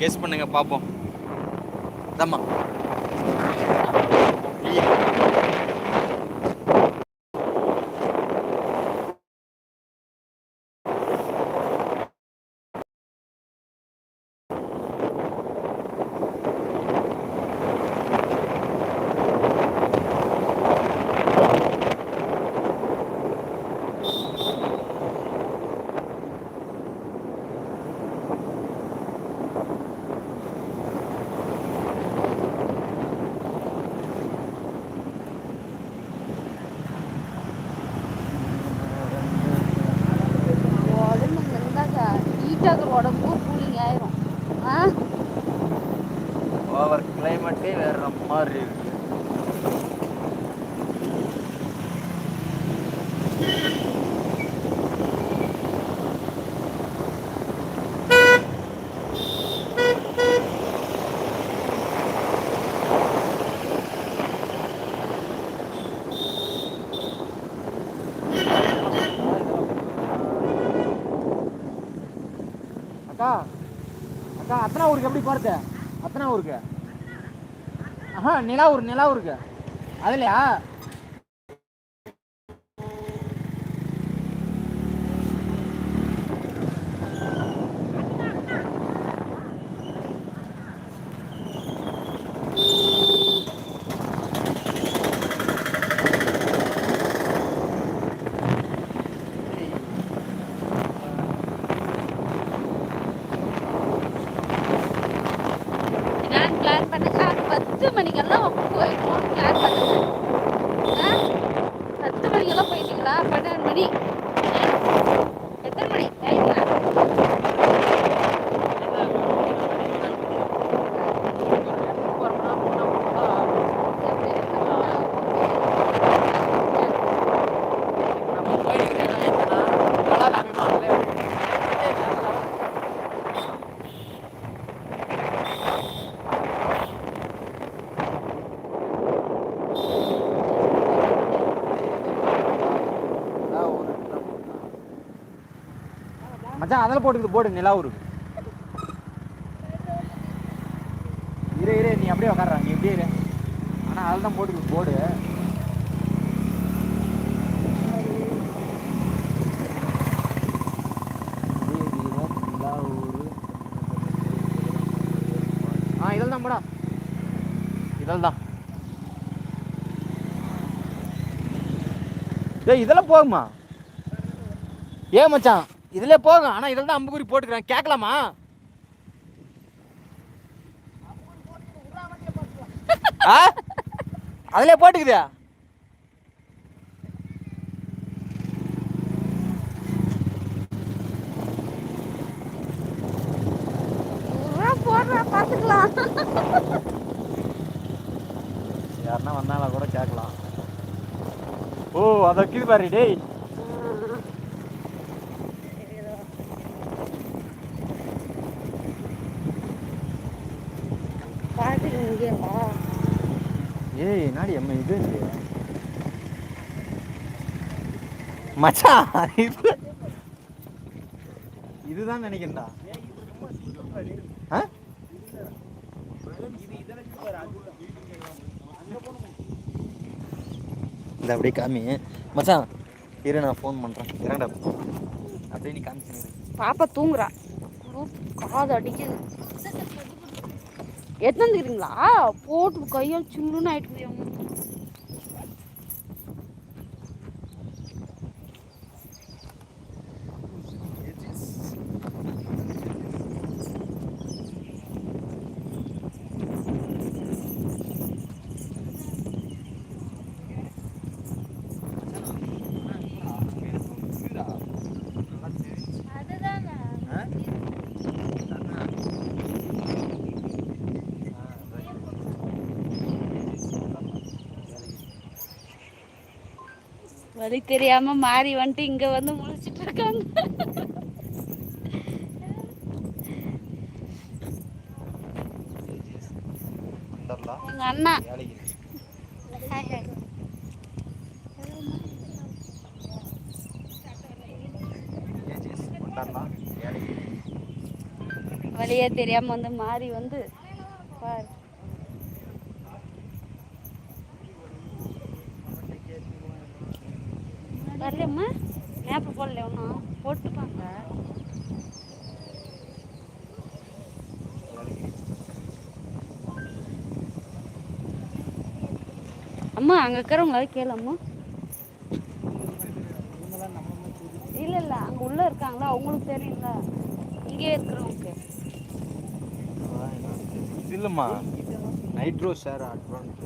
Guess பண்ணுங்க பார்ப்போம் தம்மா. அக்கா ஊருக்கு எப்படி பார்த்த? அத்தனை ஊருக்கு? ஆஹா நிலாவூர் நிலாவூருக்கு. அதுலையா நான் பிளான் பண்ணுங்க பத்து மணிக்கெல்லாம் போயிடணும் பிளான் பண்ணுங்க ஆ? பத்து மணிக்கெல்லாம் போயிட்டீங்களா பன்னெண்டு மணி ஆ? எத்தனை மணி டைம்ல மச்சான் அதில் போட்டுக்கிட்டு போடு நிலாவூருக்கு இரு இரு நீ அப்படியே உட்கார்றா நீ இப்படியே இரு. ஆனால் அதில் தான் போட்டுக்குது போடு. ஆ இதில் தான் போடா. இதில் தான் ஏய் இதெல்லாம் போகுமா? ஏன் மச்சான்? இதுல போகும் ஆனா இதில் தான் அம்புக்குறி போட்டுக்கிறேன். கேட்கலாமா? ஆ? அதுல போட்டுக்குதா யாருன்னா வந்தாலும் கூட கேட்கலாம். ஓ அதை வைக்கிது பாரு டேய். இங்கேவா ஏய் நாடி அம்மா இது? மச்சான் இது இதுதான் நினைக்கிறேன்டா. இந்த அப்படியே காமி. மச்சான் இரு நான் ஃபோன் பண்ணுறேன் இரண்டா அப்படியே நீ காமிச்சு பாப்பா தூங்குறா. காது அடிக்குது. எடுத்து வந்துக்கிறீங்களா போட்டு கையால் சில்லுன்னு ஆயிட்டு போய் வழி தெரியாம மாறி வந்துட்டு இங்க வந்து முழிச்சிட்டு இருக்காங்க. எங்க அண்ணா. வழியே தெரியாம வந்து மாறி வந்து பாரு. அம்மா அங்கே இருக்கிறவங்களால கேளம்மா இல்லை இல்லை அங்கே உள்ளே இருக்காங்களா? அவங்களுக்கு தெரியுங்களா இங்கே இருக்கிறவங்க இல்லைம்மா. நைட்ரோ சார் அட்வான்ஸ்.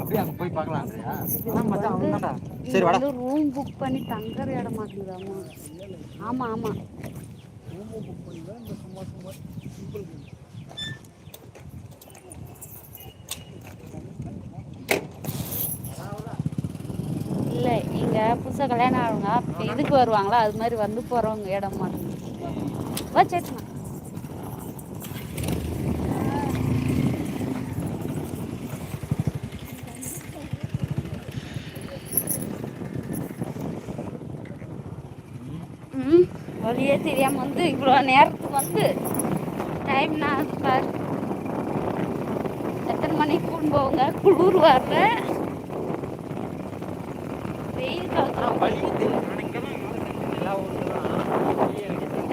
அப்படியே அங்கே போய் அவன்தான்டா. சரி வாடா. ரூம் புக் பண்ணி தங்குற இடம் மாட்டேங்குதாம்மா ஆமா ஆமா. இல்லை இங்கே புதுசாக கல்யாணம் ஆகுங்க இப்போ இதுக்கு வருவாங்களா அது மாதிரி வந்து போகிறவங்க இடம் மாட்டேங்குது வா சேட்டுமா வழியே தெரியாம வந்து இவ்வளோ நேரத்துக்கு வந்து டைம் நான் பாரு. எத்தனை மணிக்கு கூண்டு போவாங்க? குளிர் வர்றேன் வெயில் காலத்துல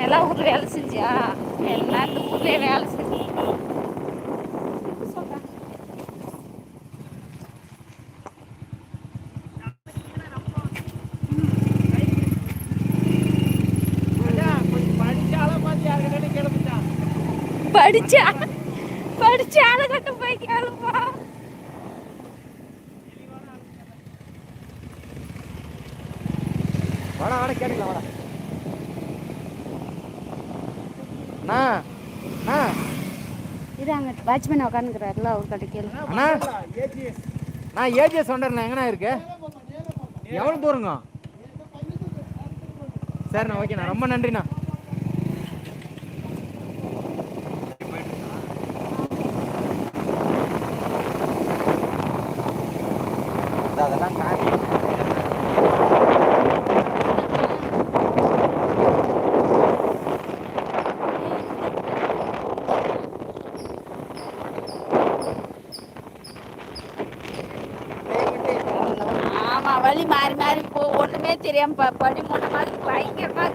எல்லா ஊர்ல வேலை செஞ்சியா? எல்லா இந்த ஊர்லயே வேலை செஞ்சு படிச்சா படிச்சு ஆளுகட்ட போய் வாடா கேட்டுக்கலாம் வாடா. அண்ணா அண்ணா. இது அங்க வாட்ச்மேன் உட்காந்துக்கிறாருல அவர் கிட்ட கேளு. அண்ணா நான் ஏஜிஎஸ் ஒண்டர்ல எங்கண்ணா இருக்கு? எவ்வளோ தூரங்க? சரிண்ணா ஓகேண்ணா. ரொம்ப நன்றிண்ணா. வழி மாறி மாறி போ ஒண்ணுமே தெரியாம ப- படி மூணு மாதிரி பயங்கரமா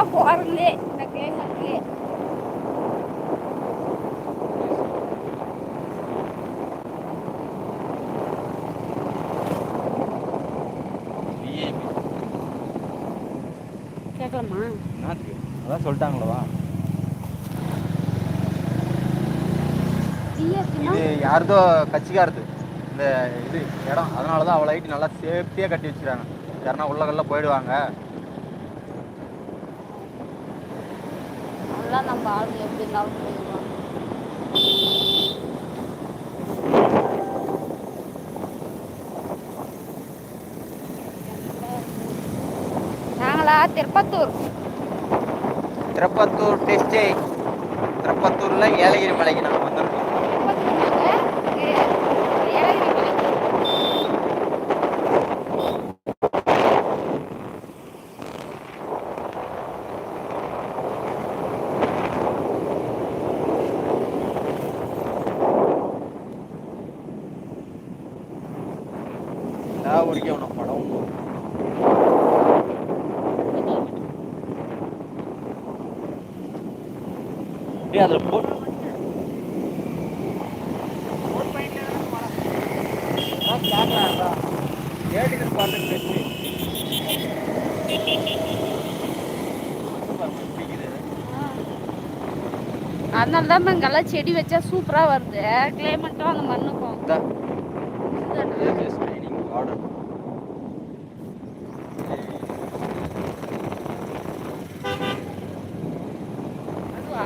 தான் போறதுலே இந்த கேட்கலாமா என்னத்துக்கு அதான் சொல்லிட்டாங்களவா இது யாருதோ கட்சிக்காரது. இந்த இது இடம். அதனால தான் அவ்வளோ ஹைட் நல்லா சேஃப்டியாக கட்டி வச்சுருக்காங்க யாருன்னா உள்ளகல்ல போயிடுவாங்க. அதெல்லாம் நம்ம ஆளுங்க எப்படி இருந்தாலும் போயிடுவாங்க நாங்களா? திருப்பத்தூர். திருப்பத்தூர் டெஸ்டே திருப்பத்தூரில் ஏலகிரி மலைக்கு நாங்கள் வந்திருக்கோம் திருப்பத்தூர் ஏலகிரி மலைக்கு எல்லா ஊருக்கே ஒன்று படம் அப்படியே அதில் போ ஏடிஎஸ் பார்த்து பேசி. அதனால தான் இங்கெல்லாம் செடி வச்சா சூப்பரா வருது. கிளைமேட்டும் அந்த மண்ணுக்கும். அதுவா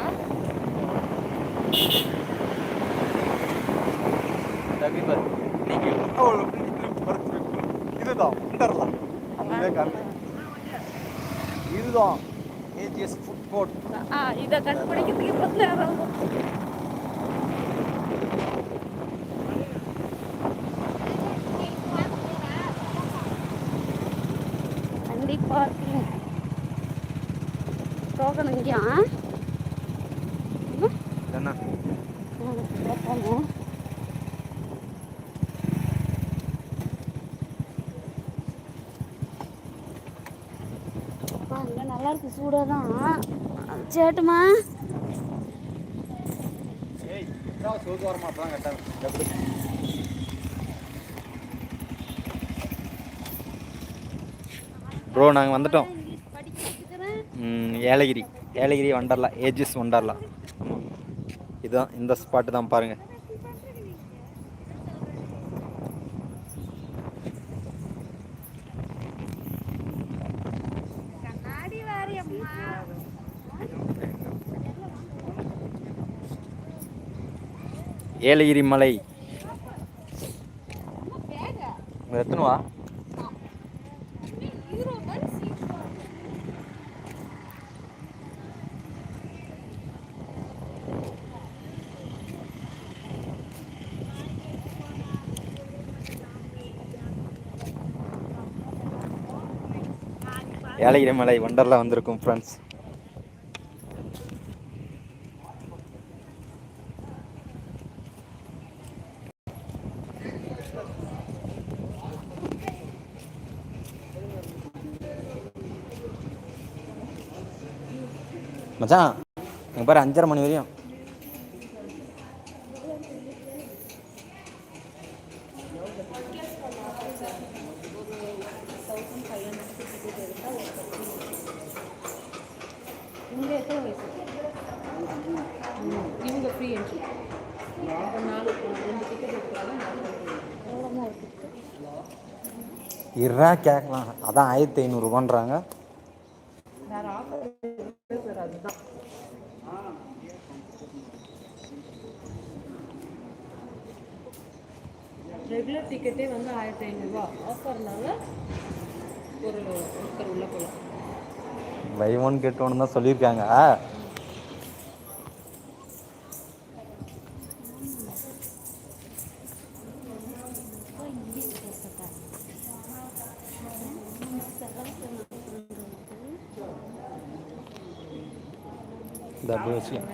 தகுதி நீங்கள் இதுதான் வண்டர்லாம் அதுவே காமி இதுதான் கோர்ட் ஆ இதை கண்டுபிடிக்கிறதுக்கு இவ்வளவு நேரம். வண்டி பார்க்கிங் டோக்கன் இங்கேயா போகணும் நல்லா இருக்கு சூடாக தான் சேட்டுமா. ப்ரோ நாங்கள் வந்துட்டோம். ஏலகிரி. ஏலகிரி வண்டர்லா. ஏஜிஸ் வண்டர்லா. ஆமாம் இதுதான் இந்த ஸ்பாட்டு தான் பாருங்கள் ஏலகிரி மலை பேக எத்தனை வா ஹீரோ மாதிரி சீட் ஏலகிரி மலை வண்டர்லா வந்திருக்கும் ஃப்ரெண்ட்ஸ் மச்சான் இங்கே பாரு அஞ்சரை மணி வரையும். இவங்க ஃப்ரீ என்ட்ரி கேட்கலாம் அதான் ஆயிரத்தி ஐநூறுரூவான்றாங்க வேறு ஆஃபர் அதுதான். ரெகுலர் டிக்கெட்டே வந்து ஆயிரத்தி ஐநூறுரூவா ஆஃபர்னால ஒரு ஒருத்தர் உள்ள போகலாம் பை ஒன் கெட் ஒன் தான் சொல்லியிருக்காங்க. இந்த அப்படியே வச்சுக்கலாம்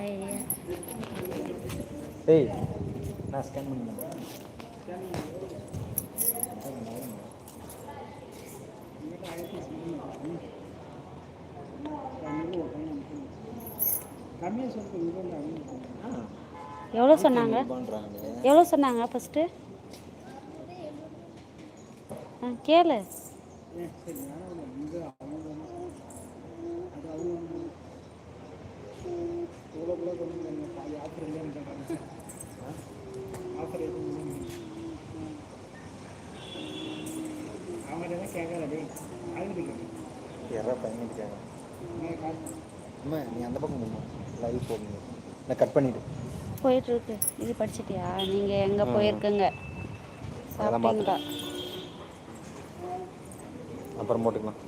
ஏய் நான் ஸ்கேன் பண்ணிக்கிறேன் எவ்வளோ சொன்னாங்க? எவ்வளோ சொன்னாங்க ஃபஸ்ட்டு ஆ கேளு. அம்மா நீ அந்த பக்கம் போகணும் லைவ் போகணும் நான் கட் பண்ணிவிடு போயிட்டு இருக்கு இது படிச்சிட்டியா? நீங்கள் எங்கே போயிருக்கீங்க? சாப்பிட்டீங்களா? அப்புறம் போட்டுக்கலாம்.